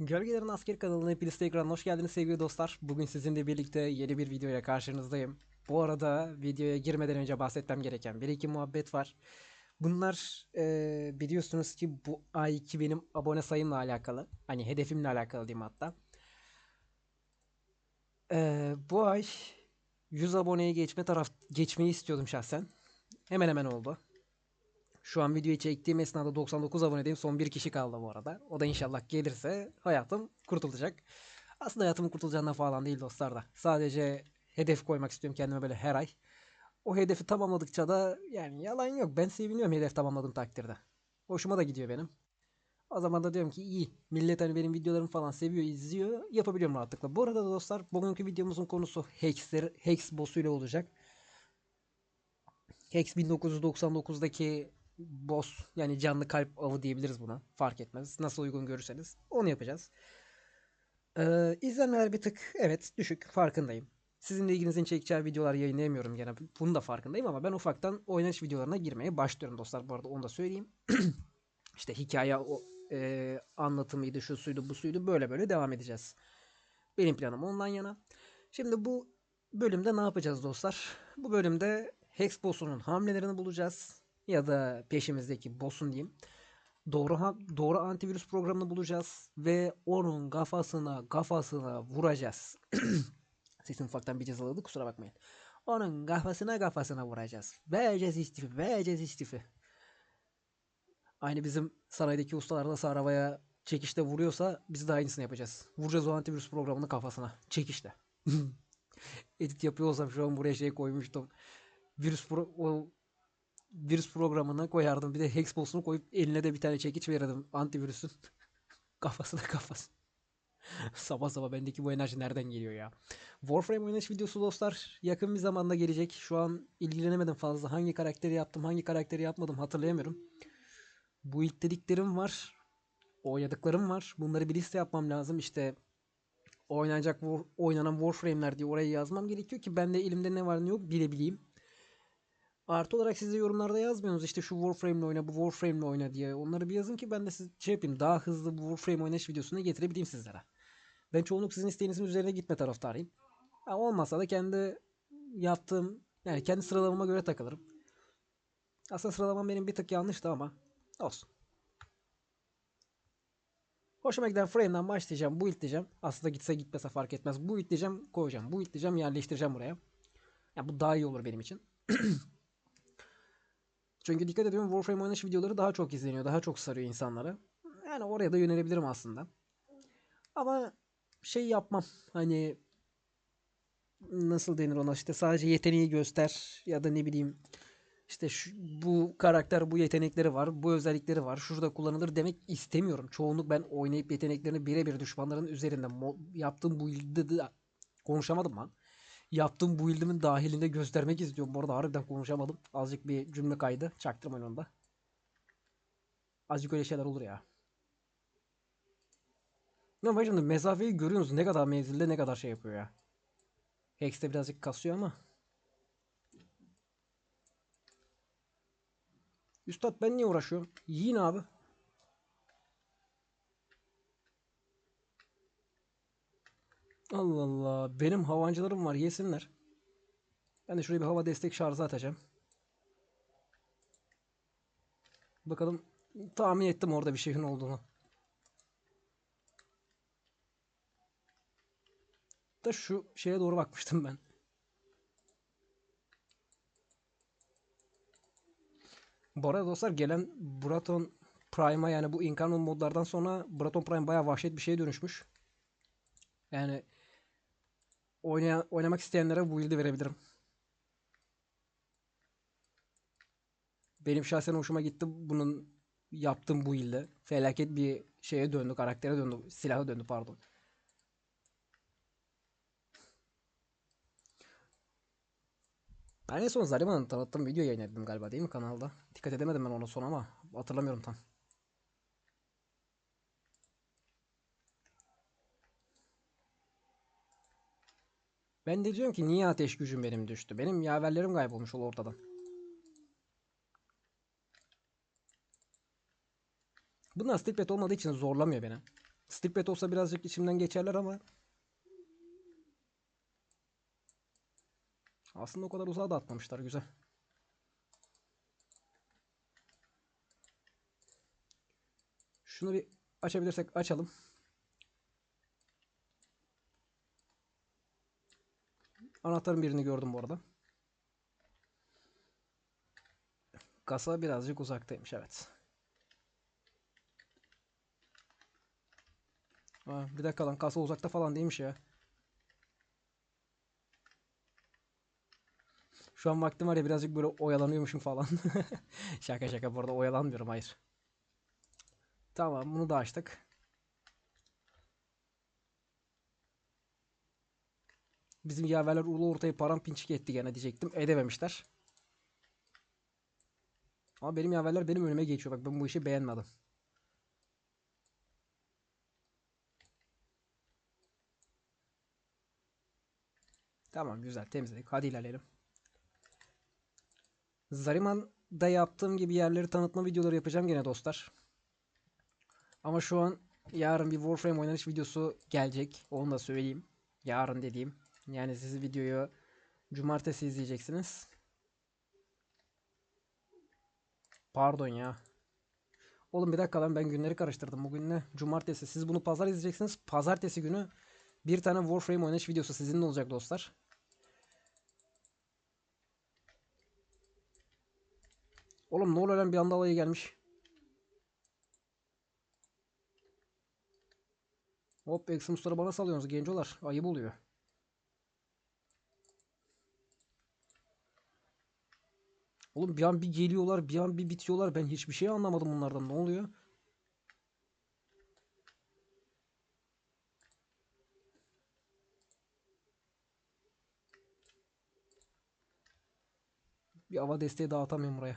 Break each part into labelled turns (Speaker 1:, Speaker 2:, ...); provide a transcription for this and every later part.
Speaker 1: Gölgelerin Asker kanalına hepiniz tekrar hoş geldiniz sevgili dostlar. Bugün sizinle birlikte yeni bir videoya karşınızdayım. Bu arada videoya girmeden önce bahsetmem gereken bir iki muhabbet var. Bunlar eee, biliyorsunuz ki bu ayki benim abone sayımla alakalı. Hani hedefimle alakalı diyeyim hatta. Eee, bu ay 100 aboneye geçme taraf geçmeyi istiyordum şahsen. Hemen hemen oldu. Şu an videoyu çektiğim esnada 99 abonedeyim. Son bir kişi kaldı bu arada. O da inşallah gelirse hayatım kurtulacak. Aslında hayatımın kurtulacağından falan değil dostlar da. Sadece hedef koymak istiyorum kendime böyle her ay. O hedefi tamamladıkça da yani yalan yok. Ben seviniyorum hedef tamamladığım takdirde. Hoşuma da gidiyor benim. O zaman da diyorum ki iyi. Millet hani benim videolarımı falan seviyor, izliyor. Yapabiliyorum rahatlıkla. Bu arada da dostlar bugünkü videomuzun konusu Hex'ler, Hex boss'uyla olacak. Hex 1999'daki boss yani canlı kalp avı diyebiliriz buna. Fark etmez. Nasıl uygun görürseniz onu yapacağız. Ee, izlenmeler bir tık evet düşük farkındayım. Sizin de ilginizin çekeceği videolar yayınlayamıyorum gene. Bunun da farkındayım ama ben ufaktan oynanış videolarına girmeye başlıyorum dostlar. Bu arada onu da söyleyeyim. işte hikaye o, e, anlatımıydı, şu suydu, bu suydu böyle böyle devam edeceğiz. Benim planım ondan yana. Şimdi bu bölümde ne yapacağız dostlar? Bu bölümde Hex boss'unun hamlelerini bulacağız. Ya da peşimizdeki boss'un diyeyim. Doğru doğru antivirüs programını bulacağız ve onun kafasına kafasına vuracağız. Sesim ufaktan bir cızaladı kusura bakmayın. Onun kafasına kafasına vuracağız. Vereceğiz istifi, vereceğiz istifi. Aynı bizim sanaydaki ustalar nasıl arabaya çekişte vuruyorsa biz de aynısını yapacağız. Vuracağız o antivirüs programını kafasına. Çekişte. Edit yapıyor olsam şu an buraya şey koymuştum. Virüs pro o virüs programına koyardım. Bir de Hexboss'unu koyup eline de bir tane çekiç verirdim antivirüsün. Kafasına kafası. sabah sabah bendeki bu enerji nereden geliyor ya? Warframe oynanış videosu dostlar yakın bir zamanda gelecek. Şu an ilgilenemedim fazla. Hangi karakteri yaptım, hangi karakteri yapmadım hatırlayamıyorum. Bu ilk dediklerim var. Oynadıklarım var. Bunları bir liste yapmam lazım. İşte oynanacak oynanan Warframe'ler diye oraya yazmam gerekiyor ki ben de elimde ne var ne yok bilebileyim. Artı olarak siz de yorumlarda yazmıyorsunuz işte şu Warframe'le oyna bu Warframe'le oyna diye. Onları bir yazın ki ben de siz şey yapayım daha hızlı bu Warframe oynayış videosunu getirebileyim sizlere. Ben çoğunluk sizin isteğinizin üzerine gitme taraftarıyım. Ha, olmasa da kendi yaptığım yani kendi sıralamama göre takılırım. Aslında sıralamam benim bir tık yanlıştı ama olsun. Hoşuma giden frame'den başlayacağım. Bu diyeceğim. Aslında gitse gitmese fark etmez. Bu diyeceğim koyacağım. Bu diyeceğim yerleştireceğim buraya. Ya bu daha iyi olur benim için. Çünkü dikkat ediyorum Warframe oynanış videoları daha çok izleniyor. Daha çok sarıyor insanları. Yani oraya da yönelebilirim aslında. Ama şey yapmam. Hani nasıl denir ona işte sadece yeteneği göster ya da ne bileyim işte şu, bu karakter bu yetenekleri var, bu özellikleri var, şurada kullanılır demek istemiyorum. Çoğunluk ben oynayıp yeteneklerini birebir düşmanların üzerinde yaptığım bu ilde de konuşamadım lan. Yaptığım bu ildimin dahilinde göstermek istiyorum. Bu arada harbiden konuşamadım. Azıcık bir cümle kaydı. Çaktırmayın onu da. Azıcık öyle şeyler olur ya. Ne var şimdi mesafeyi görüyorsunuz ne kadar menzilde ne kadar şey yapıyor ya. Hex'te birazcık kasıyor ama. Üstad ben niye uğraşıyorum? Yiyin abi. Allah Allah. Benim havancılarım var yesinler. Ben de şuraya bir hava destek şarjı atacağım. Bakalım tahmin ettim orada bir şeyin olduğunu. Da şu şeye doğru bakmıştım ben. Bu arada dostlar gelen Braton Prime'a yani bu Incarnate modlardan sonra Braton Prime bayağı vahşet bir şeye dönüşmüş. Yani oynaya, oynamak isteyenlere bu build'i verebilirim. Benim şahsen hoşuma gitti bunun yaptığım bu build'e. Felaket bir şeye döndü, karaktere döndü, silaha döndü pardon. Ben en son Zarima'nın tanıttığım video yayınladım galiba değil mi kanalda? Dikkat edemedim ben ona son ama hatırlamıyorum tam. Ben de diyorum ki niye ateş gücüm benim düştü? Benim yaverlerim kaybolmuş ol ortadan. Bunlar stipet olmadığı için zorlamıyor beni. Stickbet olsa birazcık içimden geçerler ama aslında o kadar uzağa da atmamışlar. Güzel. Şunu bir açabilirsek açalım. Anahtarın birini gördüm bu arada. Kasa birazcık uzaktaymış evet. Aa, bir dakika lan kasa uzakta falan değilmiş ya. Şu an vaktim var ya birazcık böyle oyalanıyormuşum falan. şaka şaka bu arada oyalanmıyorum hayır. Tamam bunu da açtık. Bizim yaverler ulu ortayı paramparçık etti gene diyecektim. Edememişler. Ama benim yaverler benim önüme geçiyor. Bak ben bu işi beğenmedim. Tamam güzel temizledik. Hadi ilerleyelim. Zariman'da yaptığım gibi yerleri tanıtma videoları yapacağım gene dostlar. Ama şu an yarın bir Warframe oynanış videosu gelecek. Onu da söyleyeyim. Yarın dediğim. Yani siz videoyu cumartesi izleyeceksiniz. Pardon ya. Oğlum bir dakika lan ben günleri karıştırdım. Bugün ne? Cumartesi. Siz bunu pazar izleyeceksiniz. Pazartesi günü bir tane Warframe oynanış videosu sizinle olacak dostlar. Oğlum ne oluyor bir anda alayı gelmiş. Hop Eximus'ları bana salıyorsunuz gencolar. Ayıp oluyor. Oğlum bir an bir geliyorlar bir an bir bitiyorlar. Ben hiçbir şey anlamadım bunlardan. Ne oluyor? Bir hava desteği dağıtamıyorum buraya.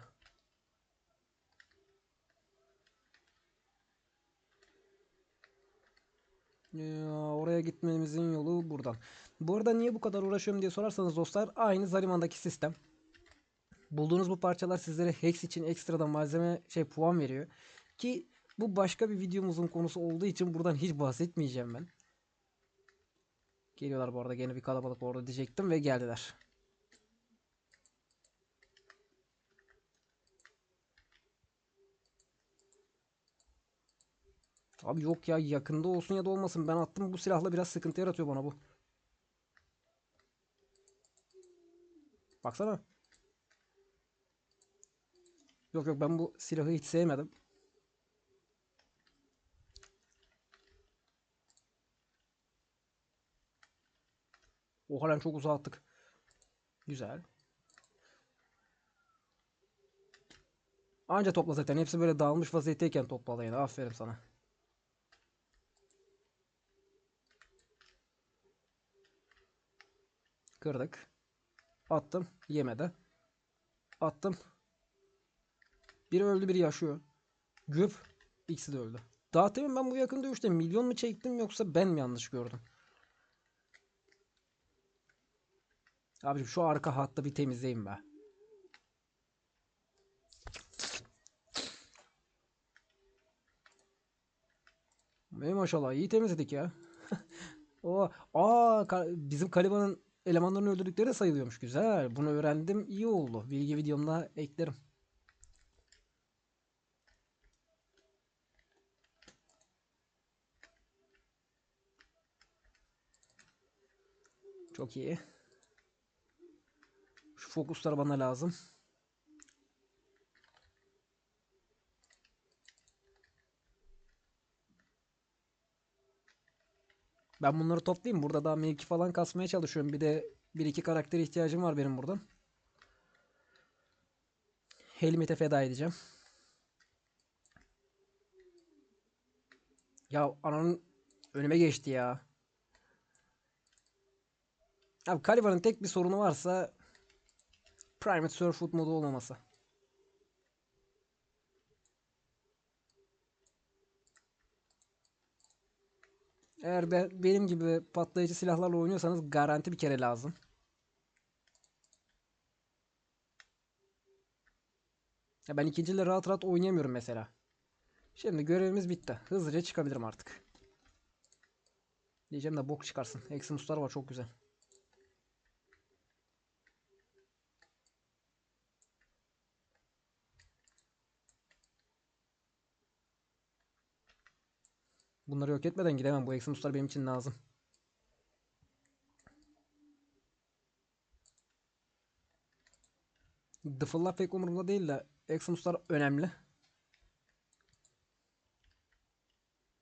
Speaker 1: Ya, oraya gitmemizin yolu buradan. Bu arada niye bu kadar uğraşıyorum diye sorarsanız dostlar aynı Zariman'daki sistem. Bulduğunuz bu parçalar sizlere Hex için ekstradan malzeme şey puan veriyor. Ki bu başka bir videomuzun konusu olduğu için buradan hiç bahsetmeyeceğim ben. Geliyorlar bu arada gene bir kalabalık orada diyecektim ve geldiler. Abi yok ya yakında olsun ya da olmasın. Ben attım bu silahla biraz sıkıntı yaratıyor bana bu. Baksana. Yok yok ben bu silahı hiç sevmedim. Oha lan çok uzağa attık. Güzel. Anca topla zaten. Hepsi böyle dağılmış vaziyetteyken topla yani. Aferin sana. Kırdık. Attım. Yemedi. Attım. Biri öldü biri yaşıyor. Güp. İkisi de öldü. Daha demin ben bu yakın dövüşte milyon mu çektim yoksa ben mi yanlış gördüm? Abicim şu arka hatta bir temizleyin be. Ey maşallah iyi temizledik ya. o aa bizim Kaliba'nın elemanlarını öldürdükleri sayılıyormuş. Güzel. Bunu öğrendim. iyi oldu. Bilgi videomda eklerim. Çok iyi. Şu fokuslar bana lazım. Ben bunları toplayayım. Burada daha mevki falan kasmaya çalışıyorum. Bir de bir iki karaktere ihtiyacım var benim buradan. Helmet'e feda edeceğim. Ya ananın önüme geçti ya. Abi Caliba'nın tek bir sorunu varsa Private Surffoot modu olmaması. Eğer be, benim gibi patlayıcı silahlarla oynuyorsanız garanti bir kere lazım. Ya ben ikinciyle rahat rahat oynayamıyorum mesela. Şimdi görevimiz bitti. Hızlıca çıkabilirim artık. Diyeceğim de bok çıkarsın. Eximus'lar var çok güzel. Bunları yok etmeden gidemem. Bu Eximus'lar benim için lazım. Dıfıllar pek umurumda değil de Eximus'lar önemli.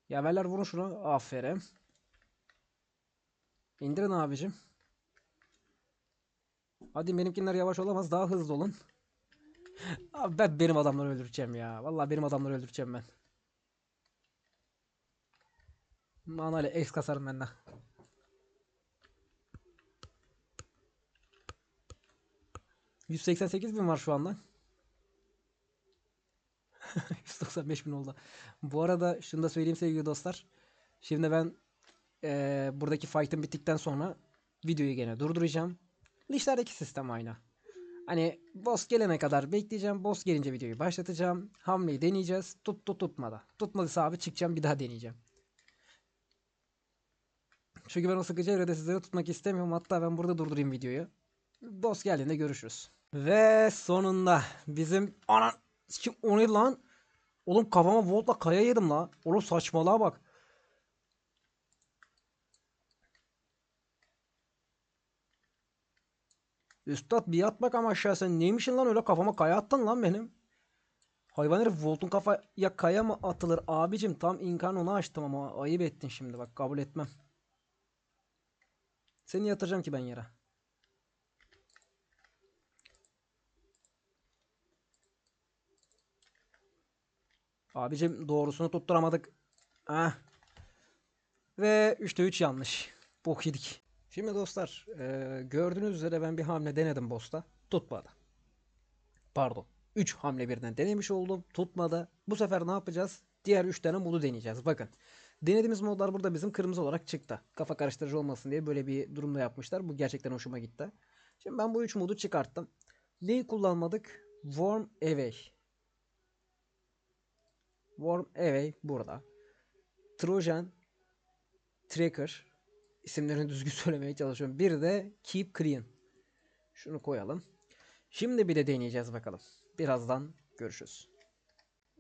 Speaker 1: Yaverler vurun şunu. Aferin. İndirin abicim. Hadi benimkiler yavaş olamaz. Daha hızlı olun. Abi ben benim adamları öldüreceğim ya. Vallahi benim adamları öldüreceğim ben. Manayla X kasarım ben de. ...188 bin var şu anda. 195 bin oldu. Bu arada şunu da söyleyeyim sevgili dostlar. Şimdi ben eee, buradaki fight'ın bittikten sonra videoyu gene durduracağım. Listelerdeki sistem aynı. Hani boss gelene kadar bekleyeceğim. Boss gelince videoyu başlatacağım. Hamleyi deneyeceğiz. Tuttu tutmadı. Tutmadıysa abi çıkacağım bir daha deneyeceğim. Çünkü ben o sıkıcı evrede sizleri tutmak istemiyorum. Hatta ben burada durdurayım videoyu. Boss geldiğinde görüşürüz. Ve sonunda bizim ana kim o ne lan? Oğlum kafama voltla kaya yedim la. Oğlum saçmalığa bak. Üstad bir yat bak ama aşağı sen neymişsin lan öyle kafama kaya attın lan benim. Hayvan herif voltun kafaya kaya mı atılır abicim tam inkarnonu açtım ama ayıp ettin şimdi bak kabul etmem. Seni yatıracağım ki ben yere. Abicim doğrusunu tutturamadık. Ah. Ve 3'te 3 yanlış. Bok yedik. Şimdi dostlar eee, gördüğünüz üzere ben bir hamle denedim boss'ta. Tutmadı. Pardon. 3 hamle birden denemiş oldum. Tutmadı. Bu sefer ne yapacağız? Diğer 3 tane modu deneyeceğiz. Bakın. Denediğimiz modlar burada bizim kırmızı olarak çıktı. Kafa karıştırıcı olmasın diye böyle bir durumda yapmışlar. Bu gerçekten hoşuma gitti. Şimdi ben bu 3 modu çıkarttım. Neyi kullanmadık? Warm Away. Warm Away burada. Trojan Tracker isimlerini düzgün söylemeye çalışıyorum. Bir de Keep Clean. Şunu koyalım. Şimdi bir de deneyeceğiz bakalım. Birazdan görüşürüz.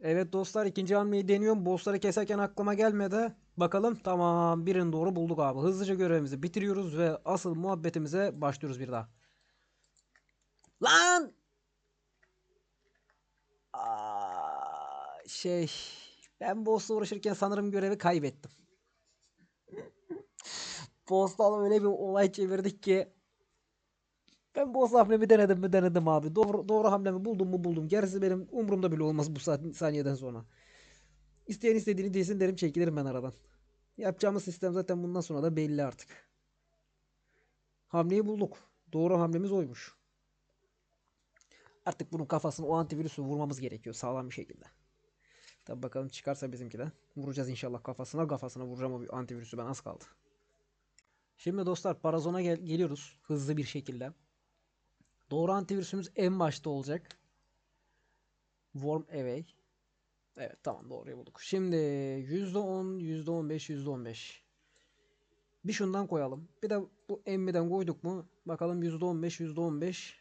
Speaker 1: Evet dostlar ikinci hamleyi deniyorum. Bossları keserken aklıma gelmedi. Bakalım tamam birini doğru bulduk abi. Hızlıca görevimizi bitiriyoruz ve asıl muhabbetimize başlıyoruz bir daha. Lan! Aa, şey ben boss'la uğraşırken sanırım görevi kaybettim. Boss'tan öyle bir olay çevirdik ki ben boss hamlemi denedim mi denedim abi. Doğru, doğru hamlemi buldum mu buldum. Gerisi benim umurumda bile olmaz bu saat, saniyeden sonra. İsteyen istediğini desin derim çekilirim ben aradan. Yapacağımız sistem zaten bundan sonra da belli artık. Hamleyi bulduk. Doğru hamlemiz oymuş. Artık bunun kafasını o antivirüsü vurmamız gerekiyor sağlam bir şekilde. Tabi bakalım çıkarsa bizimki de. Vuracağız inşallah kafasına. Kafasına vuracağım o antivirüsü ben az kaldı. Şimdi dostlar Parazon'a gel geliyoruz hızlı bir şekilde. Doğru antivirüsümüz en başta olacak. Warm Away. Evet tamam doğruyu bulduk. Şimdi %10, %15, %15. Bir şundan koyalım. Bir de bu emmiden koyduk mu? Bakalım %15, %15,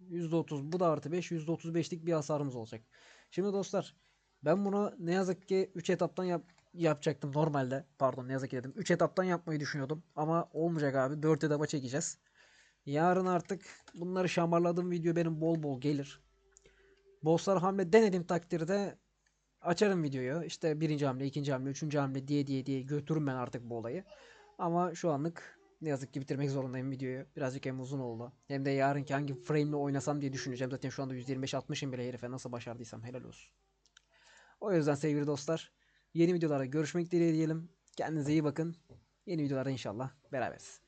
Speaker 1: %30. Bu da artı 5, %35'lik bir hasarımız olacak. Şimdi dostlar ben bunu ne yazık ki 3 etaptan yap yapacaktım normalde. Pardon ne yazık ki dedim. 3 etaptan yapmayı düşünüyordum. Ama olmayacak abi. 4 etapa çekeceğiz. Yarın artık bunları şamarladığım video benim bol bol gelir. Bosslar hamle denediğim takdirde açarım videoyu. İşte birinci hamle, ikinci hamle, üçüncü hamle diye diye diye götürürüm ben artık bu olayı. Ama şu anlık ne yazık ki bitirmek zorundayım videoyu. Birazcık hem uzun oldu. Hem de yarınki hangi frame ile oynasam diye düşüneceğim. Zaten şu anda 125-60'ım bile herife nasıl başardıysam helal olsun. O yüzden sevgili dostlar yeni videolarda görüşmek dileğiyle diyelim. Kendinize iyi bakın. Yeni videolarda inşallah beraberiz.